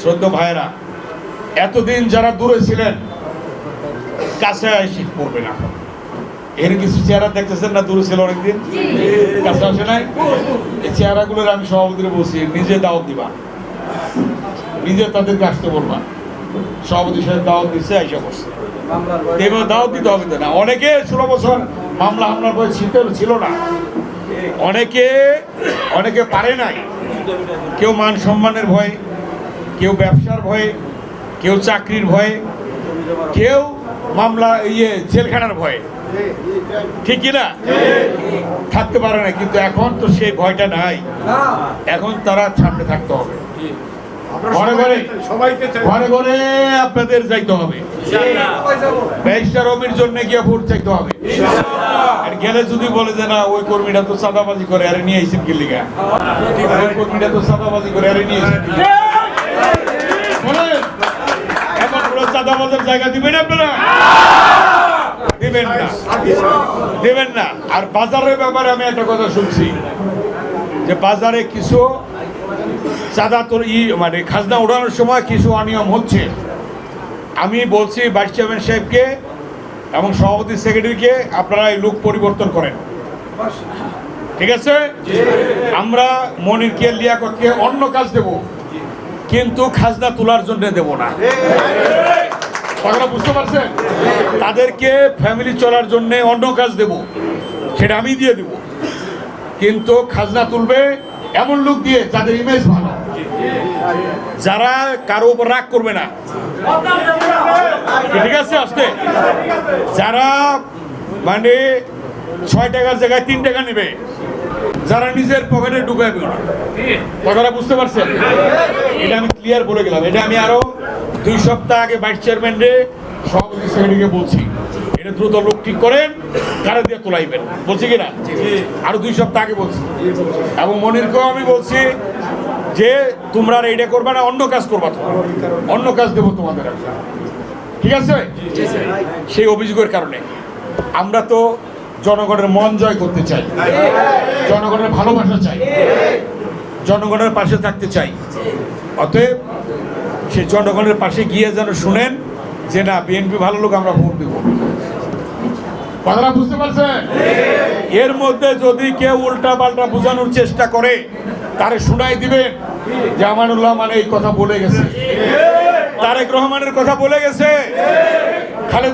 শ্রদ্ধ ভাইয়েরা এতদিন যারা দূরে ছিলেন কাছে এসে পড়বে না। এর কিছু চেহারা দেখতেছেন না দূরে ছিল অনেকদিন? কাছে আসে নাই? এই চেহারাগুলোর আমি সভাপতিরে বলছি নিজে দাওয়াত দিবা। নিজে তাদেরকে আসতে বলবা। সভাপতি সাহেব দাওয়াত দিচ্ছে আইসা করছে এবার দাওয়াত দিতে হবে না? অনেকে ষোলো বছর মামলা হামলার বয়স ছিল ছিল না। অনেকে অনেকে পারে নাই। কেউ মান সম্মানের ভয়ে কেউ ব্যবসার ভয়ে কেউ চাকরির ভয়ে কেউ মামলা ইয়ে জেলখানার ভয়ে। ঠিক কি না? থাকতে পারে না কিন্তু এখন তো সেই ভয়টা নাই। এখন তারা সামনে থাকতে হবে। ঘরে ঘরে ঘরে ঘরে আপনাদের যাইতে হবে। ব্যারিস্টার অমির জন্য গিয়ে ভোট চাইতে হবে। আর গেলে যদি বলে যে না ওই কর্মীটা তো চাঁদাবাজি করে আরে নিয়ে আইসেন কি লিগা ওই কর্মীটা তো চাঁদাবাজি করে আরে নিয়ে আইসেন চাঁদাবাজের জায়গা দিবেন আপনারা? দিবেন না। দেবেন না। আর বাজারের ব্যাপারে আমি একটা কথা শুনছি, যে বাজারে কিছু চাঁদা তোর ই মানে খাজনা ওঠানোর সময় কিছু অনিয়ম হচ্ছে। আমি বলছি ভাইস চেয়ারম্যান সাহেবকে এবং সভাপতি সেক্রেটারিকে, আপনারা এই লোক পরিবর্তন করেন। ঠিক আছে? আমরা মনিরকে, লিয়াকতকে অন্য কাজ দেব, কিন্তু খাজনা তোলার জন্য দেব না। কথাটা বুঝতে পারছেন? তাদেরকে ফ্যামিলি চলার জন্য অন্য কাজ দেব, সেটা আমি দিয়ে দেব। কিন্তু খাজনা তুলবে এমন লোক দিয়ে যাদের ইমেজ ভালো। যারা কারও উপর রাগ করবে না। ঠিক আছে, আসতে? যারা মানে ছয় টাকার জায়গায় তিন টাকা নেবে, যারা নিজের পকেটে ঢুকাবে না। কথাটা বুঝতে পারছেন? এটা আমি ক্লিয়ার বলে গেলাম। এটা আমি আরও দুই সপ্তাহ আগে ভাইস চেয়ারম্যান রে সভাপতি সেক্রেটারিকে বলছি এটা দ্রুত লোক ঠিক করেন কারে দিয়ে তোলাইবেন? বলছি কিনা আরও দুই সপ্তাহ আগে বলছি। এবং মনিরকেও আমি বলছি যে তোমরা আর এইটা করবে না অন্য কাজ করবা তো অন্য কাজ দেবো তোমাদের ঠিক আছে? সেই অভিযোগের কারণে। আমরা তো জনগণের মন জয় করতে চাই। জনগণের ভালোবাসা চাই। জনগণের পাশে থাকতে চাই। অতএব সে জনগণের পাশে গিয়ে যেন শুনেন যে না বিএনপি ভালো লোক, আমরা ভোট দেব। বুঝতে পারছেন? এর মধ্যে যদি কেউ উল্টা পাল্টা বোঝানোর চেষ্টা করে, তারে শুনাই দিবেন। যে আমানুল্লাহ মানে এই কথা বলে গেছে। তারেক রহমানের কথা বলে গেছে। খালেদ